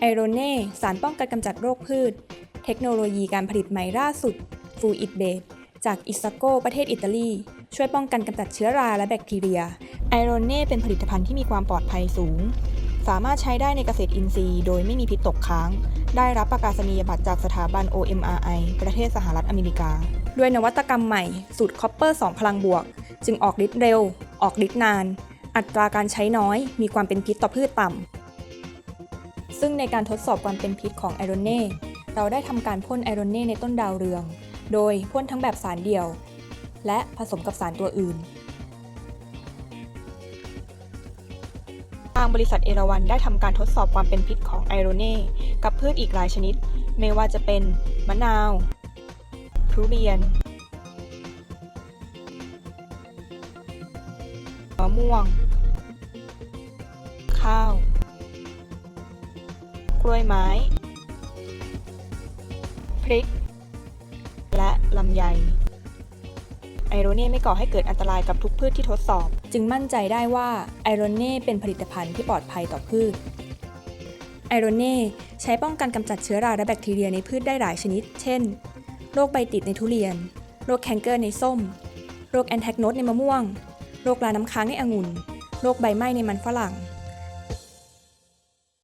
ไอโรเน่สารป้องกันกำจัดโรคพืช เทคโนโลยีการผลิตใหม่ล่าสุดฟูอิดเบดจากอิซาโกประเทศอิตาลี ช่วยป้องกันกำจัดเชื้อราและแบคทีเรีย ไอโรเน่เป็นผลิตภัณฑ์ที่มีความปลอดภัยสูง สามารถใช้ได้ในเกษตรอินทรีย์ โดยไม่มีพิษตกค้าง ได้รับประกาศนียบัตรจากสถาบัน OMRI ประเทศสหรัฐอเมริกา ด้วยนวัตกรรมใหม่ สูตรคอปเปอร์ 2 พลังบวก จึงออกฤทธิ์เร็ว ออกฤทธิ์นาน อัตราการใช้น้อย มีความเป็นพิษต่อพืชต่ำ ซึ่งในการทดสอบความเป็นพิษของไอโรเน่เราได้ทำการพ่นไอโรเน่ในต้นดาวเรือง โดยพ่นทั้งแบบสารเดี่ยว และผสมกับสารตัวอื่น ทางบริษัทเอราวันได้ทำการทดสอบความเป็นพิษของไอโรเน่กับพืชอีกหลายชนิด ไม่ว่าจะเป็นมะนาว ทุเรียนมะม่วง ข้าว กล้วยไม้ พริก และลำไย ไอโรเน่ไม่ก่อให้เกิดอันตรายกับทุกพืชที่ทดสอบ จึงมั่นใจได้ว่าไอโรเน่เป็นผลิตภัณฑ์ที่ปลอดภัยต่อพืช ไอโรเน่ใช้ป้องกันกำจัดเชื้อราและแบคทีเรียในพืชได้หลายชนิด เช่น โรคใบติดในทุเรียน โรคแคนเกอร์ในส้ม โรคแอนแทกโนสในมะม่วง โรคลาน้ำค้างในองุ่น โรคใบไหม้ในมันฝรั่ง